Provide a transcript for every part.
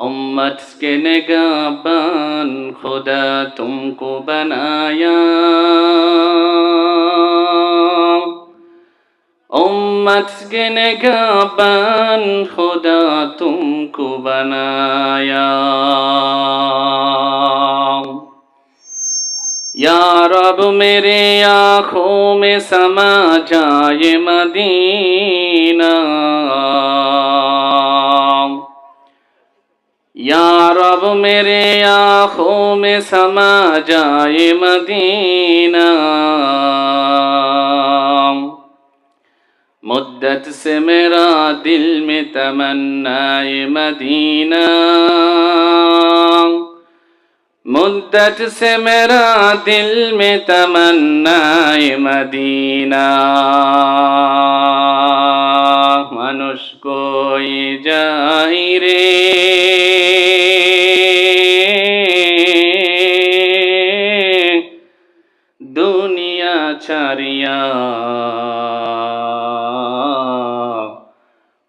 امت کے نگہبان خدا تم کو بنایا امت کے نگہبان خدا تم کو بنایا یا رب میرے آنکھوں میں سما جائے مدینہ मेरे आँखों में समा जाए मदीना मुद्दत से मेरा दिल में तमन्नाए मदीना मुद्दत से मेरा दिल में तमन्नाए मदीना मनुष्य कोई जाए रे ছাড়িয়া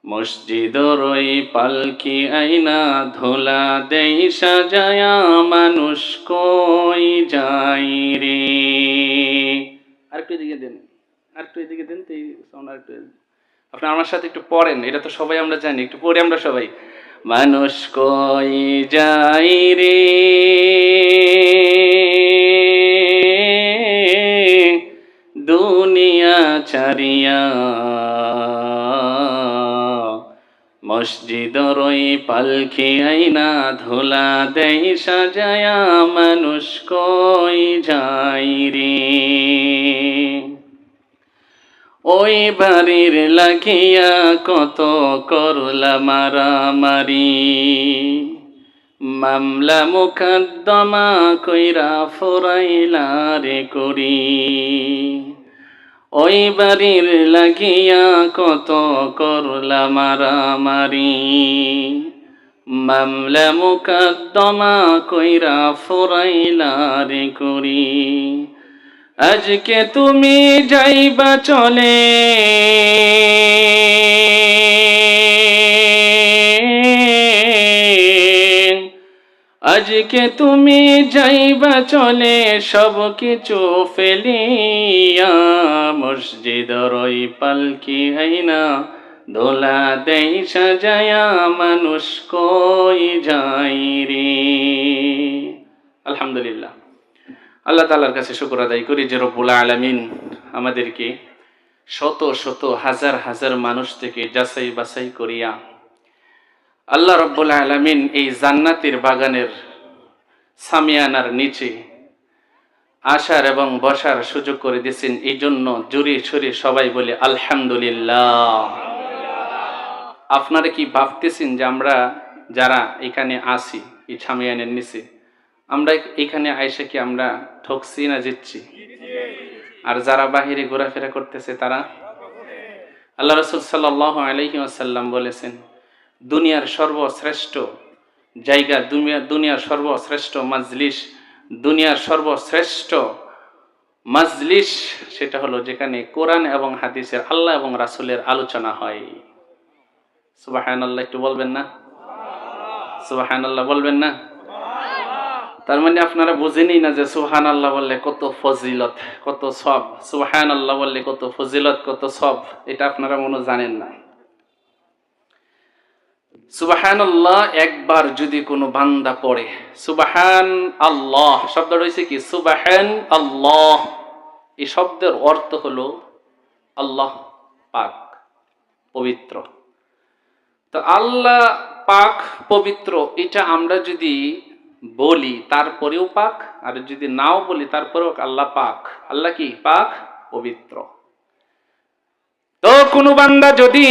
মসজিদর ওই পালকি আইনা ধোলা দেই সাজায়া মানুষ কই যাই রে। আর একটু এদিকে দেন আর একটু এদিকে দেন তো এই sound আর একটু আপনি আমার সাথে একটু পড়েন, এটা তো সবাই আমরা জানি, একটু পড়ি আমরা সবাই। মানুষ কই যাই রে? দুনিয়া ছাড়িয়া মসজিদর ওই পালকি আইনা ধোলা দেই সাজায়া মানুষ কই যাই রে। ওই বাড়ির লাগিয়া কত করলা মারামারি। মামলা মুকদ্দমা কইরা ফুরাইলা রে করি। ওই বাড়ির লাগিয়া কত করলা মারামারি। মামলা মুকদ্দমা কইরা ফোরাইলা রে করি আজকে তুমি যাইবা চলে। আজকে তুমি যাইবা চলে, সব কিছু ফেলিয়া। মসজিদ রই পালকি আইনা দোলা দেই সাজায়া মানুষ কই যাই রে। আলহামদুলিল্লাহ। আল্লাহ তালার কাছে শুক্র আদায় করি যে রব্বুল আলমিন আমাদেরকে শত শত হাজার হাজার মানুষ থেকে যাচাই বাছাই করিয়া আল্লাহ রব্বুল আলমিন এই জান্নাতের বাগানের সামিয়ানার নিচে আসার এবং বসার সুযোগ করে দিয়েছেন। এই জন্য জুরি ছড়ে সবাই বলে, আলহামদুলিল্লাহ। আপনারা কি ভাবতেছেন যে আমরা যারা এখানে আসি এই ছামিয়ানের নিচে, আমরা এখানে আইসে কি আমরা ঠকছি না জিতছি? আর যারা বাহিরে ঘোরাফেরা করতেছে তারা? আল্লাহ রসুল সাল্লাহ আলহি আসাল্লাম বলেছেন দুনিয়ার সর্বশ্রেষ্ঠ জায়গা, দুনিয়া দুনিয়ার সর্বশ্রেষ্ঠ মাজলিস দুনিয়ার সর্বশ্রেষ্ঠ মাজলিস সেটা হলো যেখানে কোরআন এবং হাদিসের আল্লাহ এবং রাসুলের আলোচনা হয়। সুবাহান আল্লাহ একটু বলবেন না? সুবাহান আল্লাহ বলবেন না? তার মানে আপনারা বুঝেনি না যে সুহান আল্লাহ বললে কত ফজিলত, কত সব। সুহান আল্লাহ বললে কত ফজিলত, কত সব, এটা আপনারা মনে জানেন না। সুবাহান আল্লাহ একবার যদি কোনো বান্দা পড়ে সুবাহান আল্লাহ শব্দ রয়েছে কি? সুবাহান আল্লাহ এই শব্দের অর্থ হলো আল্লাহ পাক পবিত্র। তো আল্লাহ পাক পবিত্র, এটা আমরা যদি বলি, তারপরেও পাক, আর যদি নাও বলি, তারপরেও আল্লাহ পাক। আল্লাহ কি? পাক পবিত্র। তো কোনো বান্দা যদি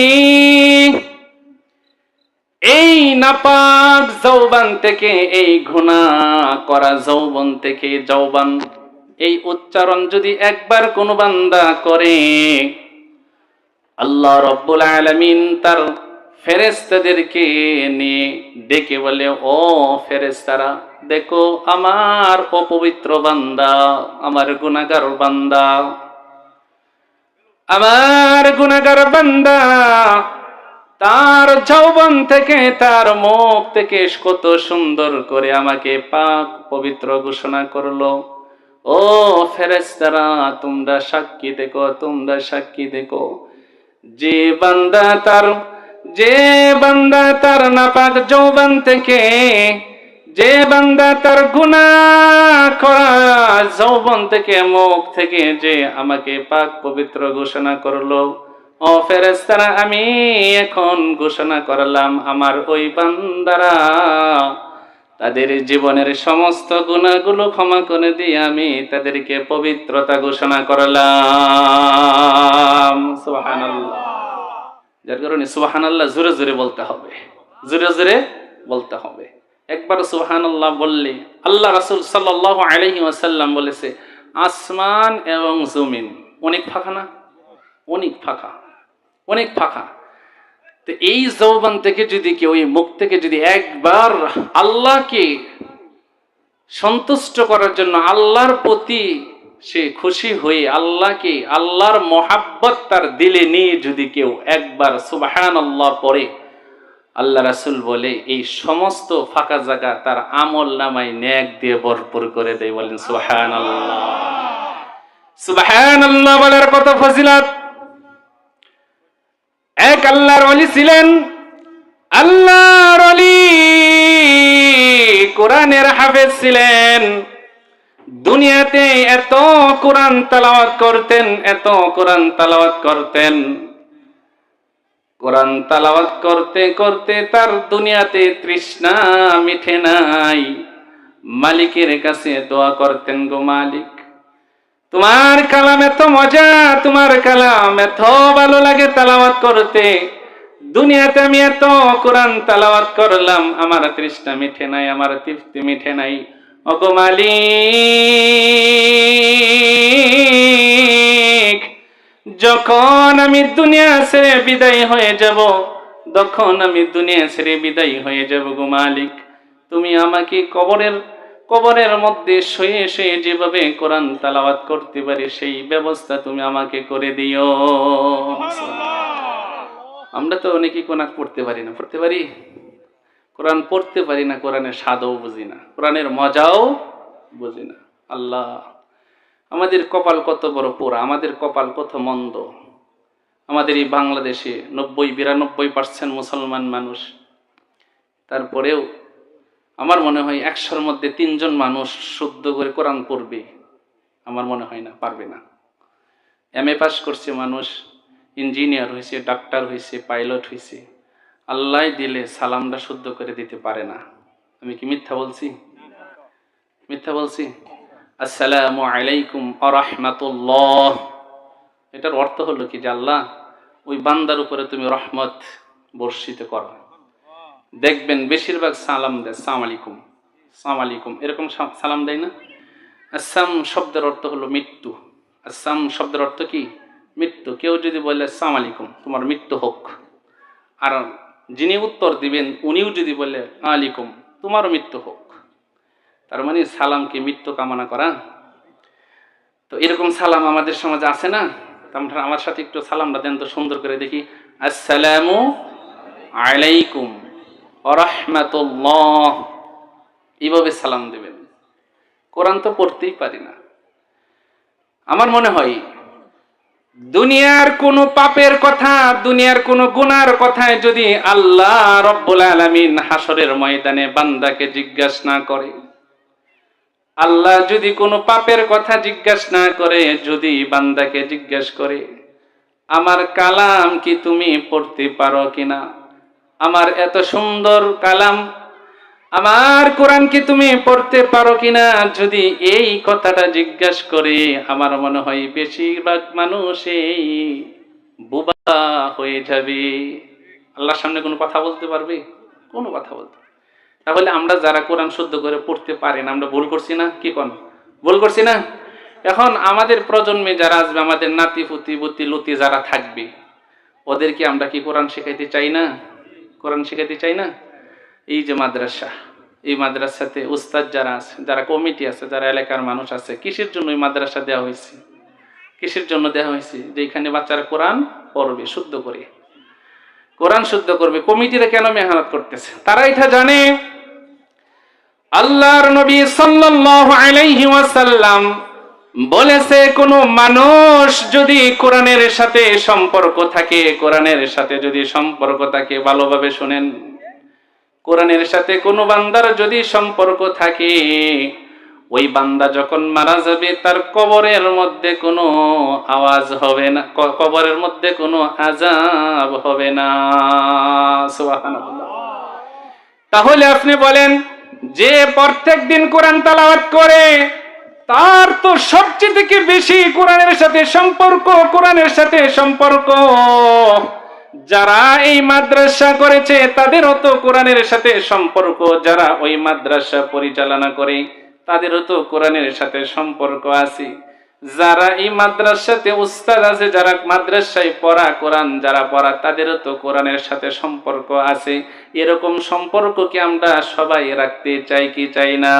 এই নাপাক যৌবান থেকে, এই ঘুণা করা যৌবন থেকে যৌবান। এই উচ্চারণ যদি একবার কোনো বান্দা করে, আল্লাহ রব্বুল আলমিন তার ফেরেস্তাদেরকে নিয়ে ডেকে বলে, ও ফেরেস্তারা দেখো আমার অপবিত্র বান্দা, আমার গুনাগার বান্দা, আমার গুনাগার বান্দা তার যৌবন থেকে, তার মুখ থেকে কত সুন্দর করে আমাকে পাক পবিত্র ঘোষণা করল। ও ফেরেস্তারা তোমরা সাক্ষী দেখো, তোমরা সাক্ষী দেখো। যে বান্দা তার, যে বান্দা তার নাপাক যৌবন থেকে, যে বান্দা তার গুণা করা যৌবন থেকে, মুখ থেকে যে আমাকে পাক পবিত্র ঘোষণা করল। ও ফেরেস্তারা আমি এখন ঘোষণা করলাম আমার ওই বান্দারা তাদের জীবনের সমস্ত গুণাগুলো ক্ষমা করে দিয়ে আমি তাদেরকে পবিত্রতা ঘোষণা করলাম। সুবহানাল্লাহ। যার কারণে সুবহানাল্লাহ জোরে জোরে বলতে হবে। জোরে জোরে বলতে হবে। একবার সুবহানাল্লাহ বললে আল্লাহ রাসূল সাল্লাল্লাহু আলাইহি ওয়াসাল্লাম বলেছে, আসমান এবং জমিন অনেক ফাঁকা না? অনেক ফাঁকা। অনেক ফাঁকা। তো এই যৌবন থেকে যদি কেউ, এই মুখ থেকে যদি একবার আল্লাহকে সন্তুষ্ট করার জন্য আল্লাহর প্রতি সে খুশি হয়ে আল্লাহকে, আল্লাহর মহাব্বত তার দিলে নিয়ে যদি কেউ একবার সুবাহান আল্লাহ পরে আল্লাহ রাসুল বলে, এই সমস্ত ফাঁকা জায়গা তার আমল নামাই ন্যাক দিয়ে ভরপুর করে দেয় বলেন সুবাহান আল্লাহ সুবাহান আল্লাহ বলার কত ফজিলত? আল্লাহর অলি ছিলেন। আল্লাহর অলি কোরআনের হাফেজ ছিলেন। দুনিয়াতে এত কোরআন তালাওয়াত করতেন, এত কোরআন তালাওয়াত করতেন। কোরআন তালাওয়াত করতে করতে তার দুনিয়াতে তৃষ্ণা মিঠে নাই। মালিকের কাছে দোয়া করতেন গো মালিক। তোমার কালাম এত মজা, তোমার কালাম এত ভালো লাগে তালাওয়াত করতে। দুনিয়াতে আমি এত কোরআন তালাওয়াত করলাম, আমার তৃষ্ণা মিঠে নাই, আমার তৃপ্তি মিঠে নাই। ওগো মালিক, যখন আমি দুনিয়া ছেড়ে বিদায় হয়ে যাব, তখন আমি দুনিয়া ছেড়ে বিদায় হয়ে যাব গো মালিক। তুমি আমাকে কবরের কবরের মধ্যে শুয়ে শুয়ে যেভাবে কোরআন তালাওয়াত করতে পারি সেই ব্যবস্থা তুমি আমাকে করে দিও। আমরা তো অনেকেই কোরআন পড়তে পারি না পড়তে পারি? কোরআন পড়তে পারি না কোরআনের স্বাদও বুঝি না কোরআনের মজাও বুঝি না। আল্লাহ আমাদের কপাল কত বড় পোড়া আমাদের কপাল কত মন্দ। আমাদের এই বাংলাদেশে নব্বই বিরানব্বই পার্সেন্ট মুসলমান মানুষ তারপরেও আমার মনে হয় একশোর মধ্যে তিনজন মানুষ শুদ্ধ করে কোরআন পড়বে। আমার মনে হয় না, পারবে না। এম এ পাস করছে মানুষ ইঞ্জিনিয়ার হয়েছে ডাক্তার হয়েছে পাইলট হয়েছে। আল্লাহ দিলে সালামটা শুদ্ধ করে দিতে পারে না। আমি কি মিথ্যা বলছি? মিথ্যা বলছি? আসসালামু আলাইকুম আরহামাতুল্লাহ। এটার অর্থ হলো কি যে আল্লাহ, ওই বান্দার উপরে তুমি রহমত বর্ষিত করো। দেখবেন বেশিরভাগ সালাম দেয়, সালাম আলাইকুম সালাম আলাইকুম। এরকম সালাম দেয় না? আসাম শব্দের অর্থ হলো মৃত্যু। আসাম শব্দের অর্থ কি? মৃত্যু। কেউ যদি বলে, সালাম আলাইকুম, তোমার মৃত্যু হোক। আর যিনি উত্তর দিবেন, উনিও যদি বলে, আলাইকুম, তোমারও মৃত্যু হোক। তার মানে সালামকে মৃত্যু কামনা করা। তো এরকম সালাম আমাদের সমাজে আছে না? আমার সাথে একটু সালামটা দেন তো সুন্দর করে দেখি। আসসালামু আলাইকুম। এইভাবে সালাম দেবেন। কোরআন তো পড়তেই পারি না। আমার মনে হয়, দুনিয়ার কোনো পাপের কথা, দুনিয়ার কোনো গুনার কথায় যদি আল্লাহ রব্বুল আলামিন হাসরের ময়দানে বান্দাকে জিজ্ঞাসা না করে, আল্লাহ যদি কোনো পাপের কথা জিজ্ঞাসা না করে, যদি বান্দাকে জিজ্ঞাসা করে, আমার কালাম কি তুমি পড়তে পারো কিনা? আমার এত সুন্দর কালাম। আমার কোরআন কি তুমি পড়তে পারো কিনা? যদি এই কথাটা জিজ্ঞাসা করে, আমার মনে হয় বেশিরভাগ মানুষ এই বুবা হয়ে যাবে। আল্লাহর সামনে কোনো কথা বলতে পারবে? কোনো কথা বলতে তাহলে আমরা যারা কোরআন শুদ্ধ করে পড়তে পারি না, আমরা ভুল করছি না? কি কোন? ভুল করছি না? এখন আমাদের প্রজন্মে যারা আসবে, আমাদের নাতি পুতি বুতি লুতি যারা থাকবে, ওদেরকে আমরা কি কোরআন শেখাইতে চাই না? কোরআন শেখাইতে চাই না? এই যে মাদ্রাসা, এই মাদ্রাসাতে উস্তাদ যারা আছে, যারা কমিটি আছে, যারা এলাকার মানুষ আছে, কিসের জন্য এই মাদ্রাসা দেওয়া হয়েছে? কিসের জন্য দেওয়া হয়েছে? যে এখানে বাচ্চারা কোরআন পড়বে, শুদ্ধ করে। কোরআন শুদ্ধ করবে, কমিটিরা কেন মেহনত করতেছে? তারা এটা জানে। আল্লাহর নবী সাল্লাল্লাহু আলাইহি ওয়াসাল্লাম বলেছে কোন মানুষ যদি কোরআনের সাথে সম্পর্ক থাকে, কোরআনের সাথে যদি সম্পর্ক থাকে, ভালোভাবে শুনেন। কোরআনের সাথে কোনো বান্দার যদি সম্পর্ক থাকে, ওই বান্দা যখন মারা যাবে, তার কবরের মধ্যে কোনো আওয়াজ হবে না কবরের মধ্যে কোনো আজাব হবে না। তাহলে আপনি বলেন, যে প্রত্যেক দিন কোরআন তালাওয়াত করে তার তো সবচেয়ে থেকে বেশি কোরআনের সাথে সম্পর্ক, কোরআনের সাথে সম্পর্ক। যারা এই মাদ্রাসা করেছে, তাদেরও তো কোরআনের সাথে সম্পর্ক। যারা ওই মাদ্রাসা পরিচালনা করে, তাদেরও তো কোরআনের সাথে সম্পর্ক আছে। যারা এই মাদ্রাসাতে উস্তাদ আছে, যারা মাদ্রাসায় পড়া, কোরআন যারা পড়া, তাদেরও তো কোরআনের সাথে সম্পর্ক আছে। এরকম সম্পর্ক কি আমরা সবাই রাখতে চাই কি চাই না?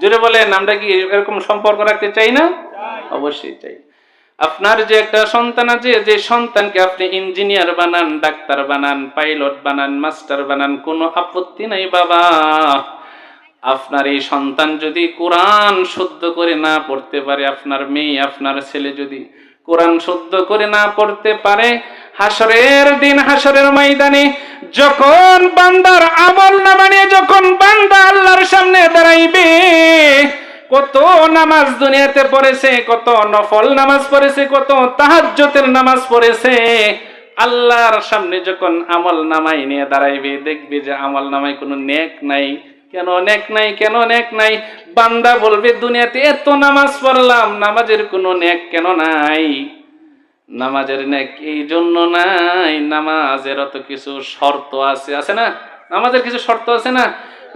জোরে বলেন আমরা কি এরকম সম্পর্ক রাখতে চাই না? অবশ্যই চাই। আপনার যে একটা সন্তান আছে যে সন্তানকে আপনি ইঞ্জিনিয়ার বানান ডাক্তার বানান পাইলট বানান মাস্টার বানান কোনো আপত্তি নাই বাবা। আপনার এই সন্তান যদি কোরআন শুদ্ধ করে না পড়তে পারে আপনার মেয়ে আপনার ছেলে যদি কোরআন শুদ্ধ করে না পড়তে পারে হাসরের দিন হাসরের ময়দানে যখন বান্দার আমল না বানিয়ে যখন বান্দা আল্লাহর সামনে দাঁড়াইবে, কত নামাজ দুনিয়াতে পড়েছে, কত নফল নামাজ পড়েছে, কত তাহাজ্জতের নামাজ পড়েছে, আল্লাহর সামনে যখন আমল নামাই নিয়ে দাঁড়াইবে, দেখবে যে আমল নামাই কোনো নেক নাই। কেন নেক নাই, কেন নেক নাই? বান্দা বলবে, দুনিয়াতে এত নামাজ পড়লাম, নামাজের কোনো নেক কেন নাই? নামাজের নেক, এই জন্য নাই নামাজের অত কিছু শর্ত আছে আছে না? নামাজের কিছু শর্ত আছে না?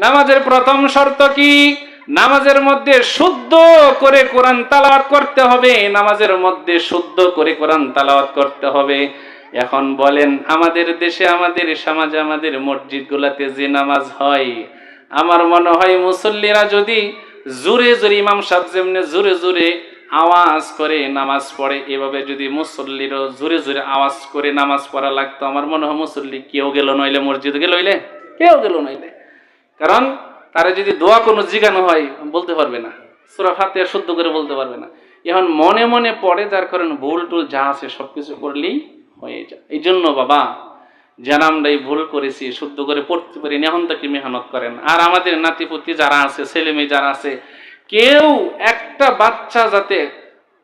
নামাজের প্রথম শর্ত কি? নামাজের মধ্যে শুদ্ধ করে কোরআন তালাওয়াত করতে হবে, নামাজের মধ্যে শুদ্ধ করে কোরআন তালাওয়াত করতে হবে। এখন বলেন, আমাদের দেশে, আমাদের সমাজে, আমাদের মসজিদগুলোতে যে নামাজ হয়, আমার মনে হয় মুসল্লিরা যদি জোরে জোরে ইমাম সাহেব যেমনি জোরে জোরে আওয়াজ করে নামাজ পড়ে। এভাবে যদি মুসল্লিরও জোরে জোরে আওয়াজ করে নামাজ পড়া লাগতো, আমার মনে হয় মুসল্লি কেউ গেল নইলে মসজিদ গেল হইলে? কেউ গেল নইলে। কারণ তারা যদি দোয়া কোনো জিগানো হয়, বলতে পারবে না। সুরা ফাতিয়া শুদ্ধ করে বলতে পারবে না। এখন মনে মনে পড়ে, যার কারণে ভুল টুল যা আছে সবকিছু করলেই হয়ে যায়। এই জন্য বাবা যারা আমরা এই ভুল করেছি, শুদ্ধ করে পড়তে পারি এখন তাকে মেহনত করেন। আর আমাদের নাতিপুতি যারা আছে ছেলে মেয়ে যারা আছে কেউ একটা বাচ্চা যাতে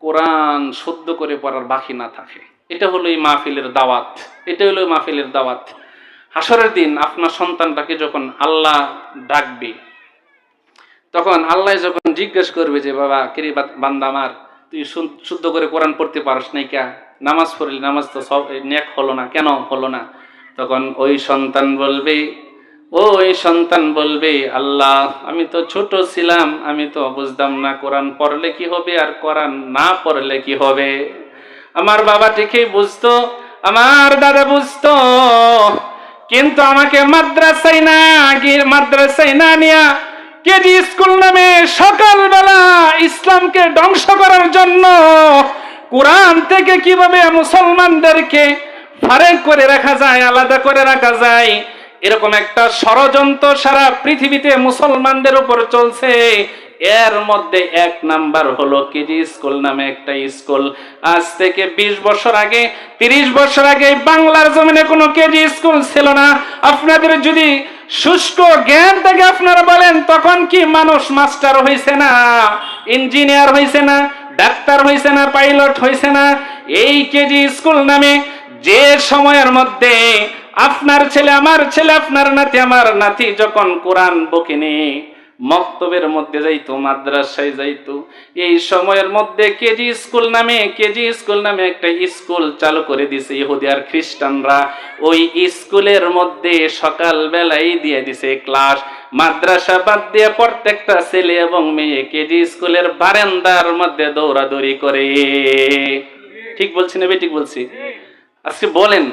কোরআন শুদ্ধ করে পড়ার বাকি না থাকে। এটা হলো এই মাহফিলের দাওয়াত। এটা হলো মাহফিলের দাওয়াত। হাসরের দিন আপনার সন্তানটাকে যখন আল্লাহ ডাকবে, তখন আল্লাহ যখন জিজ্ঞেস করবে যে, বাবা, কিরে বান্দা আমার, তুই শুদ্ধ করে কোরআন পড়তে পারস নাই কা নামাজ পড়লি, নামাজ তো সব, নেক হলো না, কেন হলো না? তখন ওই সন্তান বলবে ওই সন্তান বলবে, আল্লাহ, আমি তো ছোট ছিলাম, আমি তো বুঝতাম না কোরআন পড়লে কি হবে আর কোরআন না পড়লে কি হবে। আমার বাবা ঠিকই বুঝতো, আমার দাদা বুঝতো, কিন্তু আমাকে মাদ্রাসায় না গিয়ে, মাদ্রাসায় না নিয়া কেজি স্কুল নামে সকালবেলা ইসলামকে ধ্বংস করার জন্য কোরআন থেকে কীভাবে মুসলমানদেরকে ফারেক করে রাখা যায়, আলাদা করে রাখা যায় এরকম একটা ষড়যন্ত্র সারা পৃথিবীতে মুসলমানদের উপর চলছে। এর মধ্যে এক নাম্বার হলো কেজি স্কুল নামে একটা স্কুল। আজ থেকে ২০ বছর আগে ৩০ বছর আগে বাংলার জমিনে কোনো কেজি স্কুল ছিল না। আপনাদের যদি শুষ্ক জ্ঞান থেকে, আপনারা বলেন, তখন কি মানুষ মাস্টার হয়েছে না, ইঞ্জিনিয়ার হয়েছে না, ডাক্তার হয়েছে না, পাইলট হয়েছে না? এই কেজি স্কুল নামে যে সময়ের মধ্যে আপনার ছেলে আমার ছেলে, আপনার নাতি আমার নাতি। যখন কোরআন বকে নিয়ে মক্তবের মধ্যে যাইতো, মাদ্রাসায় যাইতো, এই সময়ের মধ্যে কেজি স্কুল নামে, কেজি স্কুল নামে একটা স্কুল চালু করে দিছে ইহুদি আর খ্রিস্টানরা। ওই স্কুলের মধ্যে সকাল বেলায় দিয়ে দিছে ক্লাস। মাদ্রাসা বাদ দিয়ে প্রত্যেকটা ছেলে এবং মেয়ে কেজি স্কুলের বারান্দার মধ্যে দৌড়াদৌড়ি করে। ঠিক বলছি না ঠিক বলছি? আজকে বলেন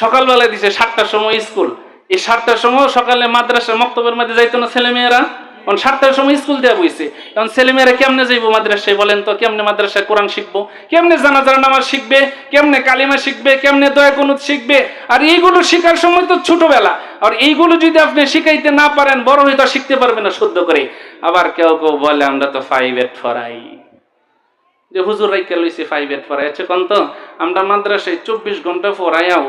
সকালবেলা দিছে সাতটার সময় স্কুল। এই সাতটার সময় সকালে মাদ্রাসা মক্তবের মধ্যে যাইতো না ছেলে মেয়েরা কারণ সাতটার সময় স্কুল দেওয়া বইছে। এখন ছেলেমেয়েরা কেমনে যাইবো মাদ্রাসায় বলেন তো? কেমনে মাদ্রাসায় কোরআন শিখব? কেমনে জানাজার নামাজ শিখবে? কেমনে কালিমা শিখবে? কেমনে দয়া কুনুত শিখবে? আর এইগুলো শেখার সময় তো ছোটবেলা। আর এইগুলো যদি আপনি শিখাইতে না পারেন, বড় হয়ে তো শিখতে পারবে না শুদ্ধ করে। আবার কেউ কেউ বলে, আমরা তো ফাইভ এট ফরাই যে হুজুর রাইকা লইছে ফাইভ এট পড়াই আছে কোন তো, আমরা মাদ্রাসায় চব্বিশ ঘণ্টা পড়াইয়াও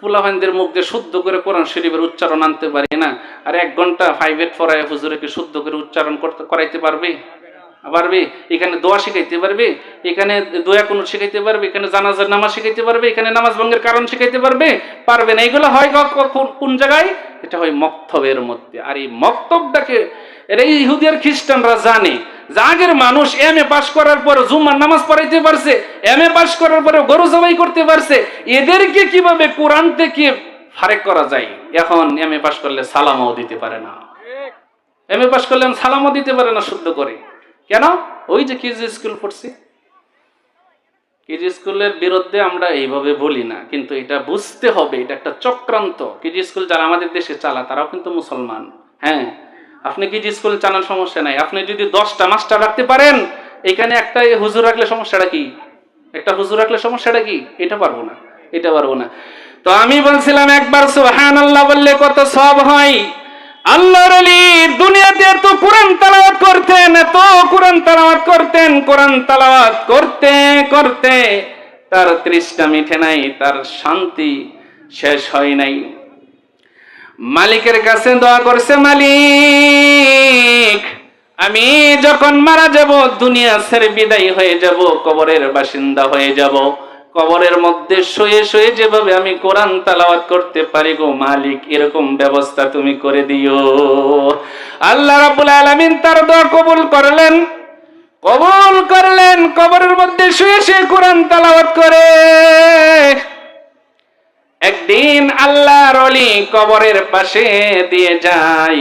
ফুলাভাইনদের মুখ দিয়ে শুদ্ধ করে কোরআন শরীফের উচ্চারণ আনতে পারি না। আর এক ঘণ্টা ফাইভ এট পড়াই হুজুরকে শুদ্ধ করে উচ্চারণ করতে, করাইতে পারবে? পারবে? এখানে দোয়া শিখাইতে পারবে? এখানে দোয়া কোনো শিখাইতে পারবে? এখানে জানাজার নামাজ শিখাইতে পারবে? এখানে নামাজ ভঙ্গের কারণ শিখাইতে পারবে? পারবে না। এগুলো হয় কোন- জায়গায়? এটা হয় মক্তবের মধ্যে। আর এই মক্তবটাকে, এর এই ইহুদি আর খ্রিস্টানরা জানে আগের মানুষ এম এ পাশ করার পর জুম্মার নামাজ পড়াইতে পারছে এম এ পাশ করার পরে গরু জবাই করতে পারছে, এদেরকে কীভাবে কোরআন থেকে ফারেক করা যায়? এখন এম এ পাশ করলে সালামও দিতে পারে না। এম এ পাশ করলে সালামও দিতে পারে না শুদ্ধ করে। কেন? ওই যে কিজি স্কুল পড়ছি? কিজি স্কুলের বিরুদ্ধে আমরা এইভাবে বলি না, কিন্তু এটা বুঝতে হবে, এটা একটা চক্রান্ত। কিজি স্কুল যারা আমাদের দেশে চালা তারাও কিন্তু মুসলমান। হ্যাঁ? আপনি কিজি স্কুল চালার সমস্যা নাই? আপনি যদি দশটা মাস্টার রাখতে পারেন, এখানে একটা হুজুর রাখলে সমস্যাটা কি? একটা হুজুর রাখলে সমস্যাটা কি? এটা পারব না, এটা পারব না। তো আমি বলছিলাম একবার সুহান আল্লাহ বললে কত সব হয়। আল্লাহর আলী দুনিয়াতে এত কোরআন তালাওয়াত করতেন, এত কোরআন তালাওয়াত করতেন, কোরআন তালাওয়াত করতে করতে, তার তৃষ্ণা মিঠে নাই, তার শান্তি শেষ হয় নাই। মালিকের কাছে দোয়া করছে, মালিক, আমি যখন মারা যাব, দুনিয়া ছেড়ে বিদায় হয়ে যাব, কবরের বাসিন্দা হয়ে যাব। কবরের মধ্যে শুয়ে শুয়ে যেভাবে আমি কোরআন তালাওয়াত করতে পারি গো মালিক, এরকম ব্যবস্থা তুমি করে দিও। আল্লাহ রাব্বুল আলামিন তার দোয়া কবুল করলেন। কবুল করলেন, কবরের মধ্যে শুয়ে শুয়ে কোরআন তালাওয়াত করে। একদিন আল্লাহর অলি কবরের পাশে দিয়ে যায়।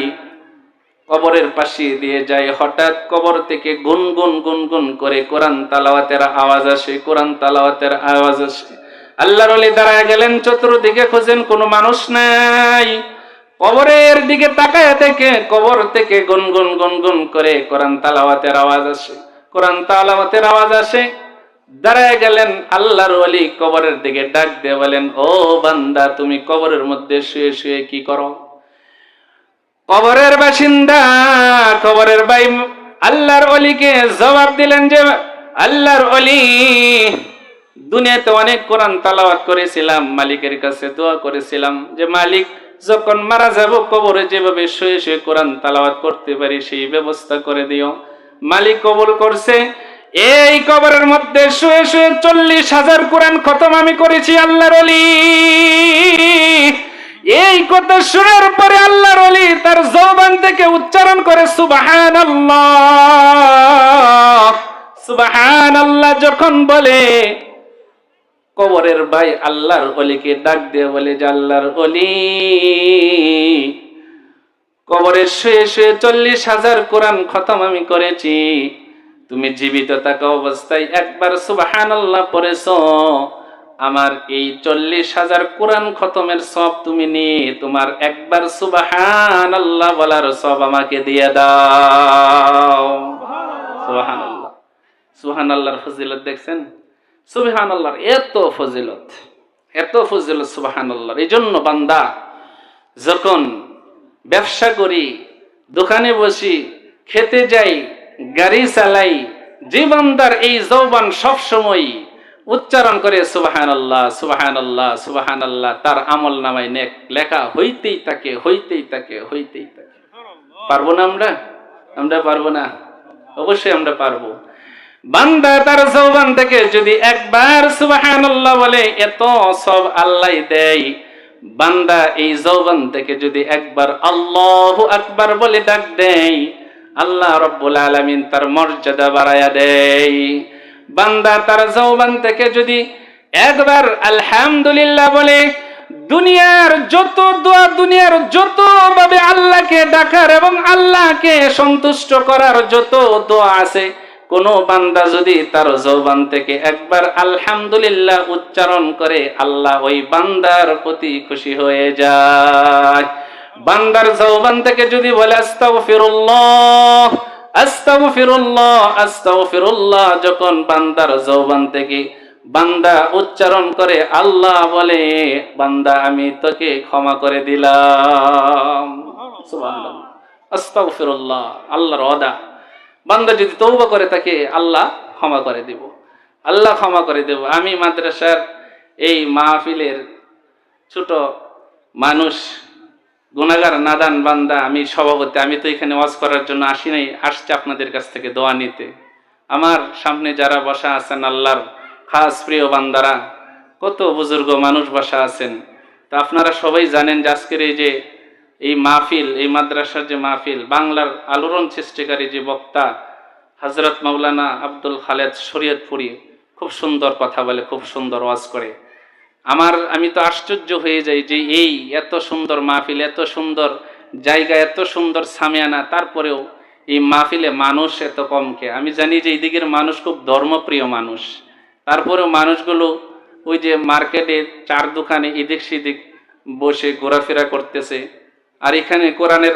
কবরের পাশে দিয়ে যায়, হঠাৎ কবর থেকে গুনগুন গুনগুন করে কোরআন তালাওয়াতের আওয়াজ আসে, কোরআন তালাওয়াতের আওয়াজ আসে। আল্লাহর অলি দাঁড়ায় গেলেন, চতুর্দিকে খোঁজেন, কোনো মানুষ নাই। কবরের দিকে তাকায় থেকে কবর থেকে গুনগুন গুনগুন করে কোরআন তালাওয়াতের আওয়াজ আসে। কোরআন তালাওয়াতের আওয়াজ আসে দাঁড়ায় গেলেন আল্লাহর ওলি কবরের দিকে ডাক দিয়ে বলেন, ও বান্দা, তুমি কবরের মধ্যে শুয়ে শুয়ে কি করো? কবরের বাসিন্দা, কবরের ভাই আল্লাহর অলিকে জবাব দিলেন যে, আল্লাহর অলি দুনিয়াতে অনেক কোরআন তালাওয়াত করেছিলাম, মালিকের কাছে দোয়া করেছিলাম যে, মালিক, যখন মারা যাব, কবরে যেভাবে শুয়ে শুয়ে কোরআন তালাওয়াত করতে পারি, সেই ব্যবস্থা করে দিও। মালিক কবুল করছে। এই কবরের মধ্যে শুয়ে শুয়ে চল্লিশ হাজার কোরআন খতম আমি করেছি আল্লাহর অলি এই কথা শোনার পরে আল্লাহর অলি তার জবান থেকে উচ্চারণ করে সুবাহান সুবাহান আল্লাহ যখন বলে, কবরের ভাই আল্লাহর অলিকে ডাক দিয়ে বলে যে, আল্লাহর অলি কবরের শুয়ে শুয়ে চল্লিশ হাজার কোরআন খতম আমি করেছি। তুমি জীবিত থাকা অবস্থায় একবার সুবাহান আল্লাহ পড়েছ। আমার এই চল্লিশ হাজার কোরআন খতমের সব তুমি নিয়ে তোমার একবার সুবাহান আল্লাহ বলার সব আমাকে দিয়ে দাও। সুবাহান আল্লাহ সুহান আল্লাহর ফজিলত দেখছেন? সুবহান আল্লাহর এত ফজিলত এত ফজিলত সুবাহান আল্লাহর এই জন্য বান্দা, যখন ব্যবসা করি, দোকানে বসি, খেতে যাই গাড়ি চালাই যে বান্দার এই যৌবন সব সময় উচ্চারণ করে সুবাহান আল্লাহ সুবাহান আল্লাহ সুবাহান আল্লাহ তার আমল নামায় নেক লেখা হইতেই থাকে হইতেই থাকে হইতেই থাকে। পারব না আমরা? আমরা পারব না? অবশ্যই আমরা পারব। বান্দা তার যৌবান থেকে যদি একবার সুবাহান আল্লাহ বলে, এত সব আল্লাহ দেয়। বান্দা এই যৌবান থেকে যদি একবার আল্লাহ আকবার বলে ডাক দেয় আল্লাহ রব্বুল আলামিন তার মর্যাদা বাড়ায়া দেয়। বান্দা তার যৌবান থেকে যদি একবার আলহামদুলিল্লাহ বলে, দুনিয়ার যত দোয়া, দুনিয়ার যত ভাবে আল্লাহকে ডাকার এবং আল্লাহকে সন্তুষ্ট করার যত দোয়া আছে, কোন বান্দা যদি তার জৌবান থেকে একবার আলহামদুলিল্লাহ উচ্চারণ করে, আল্লাহ ওই বান্দার প্রতি খুশি হয়ে যায়। বান্দার জবান থেকে যদি বলে, আস্তাগফিরুল্লাহ আস্তাগফিরুল্লাহ আস্তাগফিরুল্লাহ, যখন বান্দার জবান থেকে বান্দা উচ্চারণ করে, আল্লাহ বলে, বান্দা, আমি তোকে ক্ষমা করে দিলাম। আস্তাগফিরুল্লাহ, আল্লাহর ওয়াদা। বান্দা যদি তৌবা করে, তাকে আল্লাহ ক্ষমা করে দিব। আল্লাহ ক্ষমা করে দেব। আমি মাদ্রাসার এই মাহফিলের ছোট মানুষ গুণাগার নাদান বান্দা, আমি সভাপতি, আমি তো এখানে ওয়াজ করার জন্য আসি নাই, আসছে আপনাদের কাছ থেকে দোয়া নিতে। আমার সামনে যারা বসা আছেন, আল্লাহর খাস প্রিয় বান্দারা, কত বুজুর্গ মানুষ বসা আছেন। তা আপনারা সবাই জানেন যে আজকের এই যে, এই মাহফিল, এই মাদ্রাসার যে মাহফিল, বাংলার আলোড়ন সৃষ্টিকারী যে বক্তা হজরত মাওলানা আব্দুল খালেদ শরীয়তপুরি, খুব সুন্দর কথা বলে, খুব সুন্দর ওয়াজ করে। আমার, আমি তো আশ্চর্য হয়ে যাই যে এই এত সুন্দর মাহফিল, এত সুন্দর জায়গা, এত সুন্দর সামিয়ানা, তারপরেও এই মাহফিলে মানুষ এত কমকে। আমি জানি যে এই দিকের মানুষ খুব ধর্মপ্রিয় মানুষ। তারপরেও মানুষগুলো ওই যে মার্কেটে চার দোকানে এদিক সেদিক বসে ঘোরাফেরা করতেছে। আর এখানে কোরআনের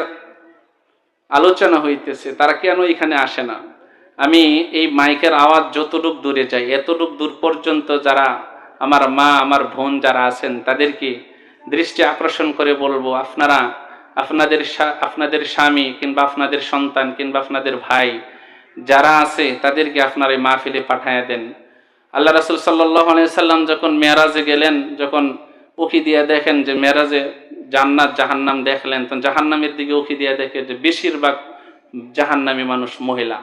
আলোচনা হইতেছে, তারা কেন এখানে আসে না? আমি এই মাইকের আওয়াজ যতটুক দূরে যাই, এতটুক দূর পর্যন্ত যারা আমার মা, আমার বোন যারা আছেন, তাদেরকে দৃষ্টি আকর্ষণ করে বলব, আপনারা, আপনাদের আপনাদের স্বামী কিংবা আপনাদের সন্তান কিংবা আপনাদের ভাই যারা আছে, তাদেরকে আপনার এই মাহফিলে পাঠায় দেন। আল্লাহ রাসুল সাল্লাহ সাল্লাম যখন মেয়ারাজে গেলেন, যখন উকি দিয়ে দেখেন যে মেয়ারাজে জান্নাত, জাহান্নাম দেখলেন, তখন জাহান্নামের দিকে উকি দিয়ে দেখে যে বেশিরভাগ জাহান্নামী মানুষ মহিলা,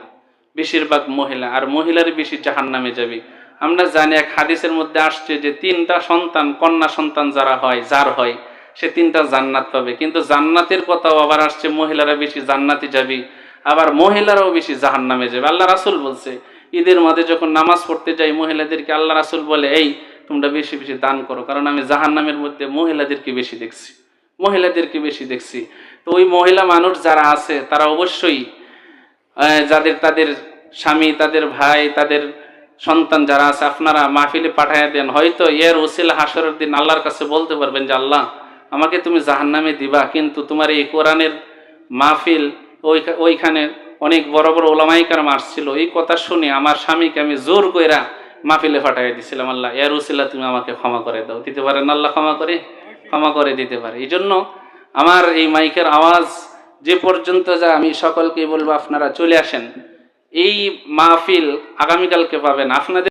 বেশিরভাগ মহিলা, আর মহিলারই বেশি জাহান্নামে যাবে। আমরা জানি এক হাদিসের মধ্যে আসছে যে তিনটা সন্তান, কন্যা সন্তান যারা হয়, যার হয়, সে তিনটা জান্নাত পাবে। কিন্তু জান্নাতের কথাও আবার আসছে, মহিলারা বেশি জান্নাতি যাবে, আবার মহিলারাও বেশি জাহান্নামে যাবে। আল্লাহ রাসুল বলছে, ঈদের মাঝে যখন নামাজ পড়তে যাই, মহিলাদেরকে আল্লাহ রাসুল বলে, এই, তোমরা বেশি বেশি দান করো, কারণ আমি জাহান্নামের মধ্যে মহিলাদেরকে বেশি দেখছি, মহিলাদেরকে বেশি দেখছি। তো ওই মহিলা মানুষ যারা আছে, তারা অবশ্যই যাদের, তাদের স্বামী, তাদের ভাই, তাদের সন্তান যারা আছে, আপনারা মাহফিলে পাঠাইয়া দেন। হয়তো এর ওসিলা হাসরের দিন আল্লাহর কাছে বলতে পারবেন যে, আল্লাহ, আমাকে তুমি জাহান্নামে দিবা, কিন্তু তোমার এই কোরআনের মাহফিল ওই ওইখানে অনেক বড় বড় ওলামাইকার আসছিল। এই কথা শুনে আমার স্বামীকে আমি জোর কইরা মাহফিলে পাঠাই দিছিলাম, আল্লাহ, এর ওসিলা তুমি আমাকে ক্ষমা করে দাও। দিতে পারেন আল্লাহ ক্ষমা করে? ক্ষমা করে দিতে পারে। এই জন্য আমার এই মাইকের আওয়াজ যে পর্যন্ত যা, আমি সকলকে বলব, আপনারা চলে আসেন। এই মাহফিল আগামীকালকে পাবেন। আপনাদের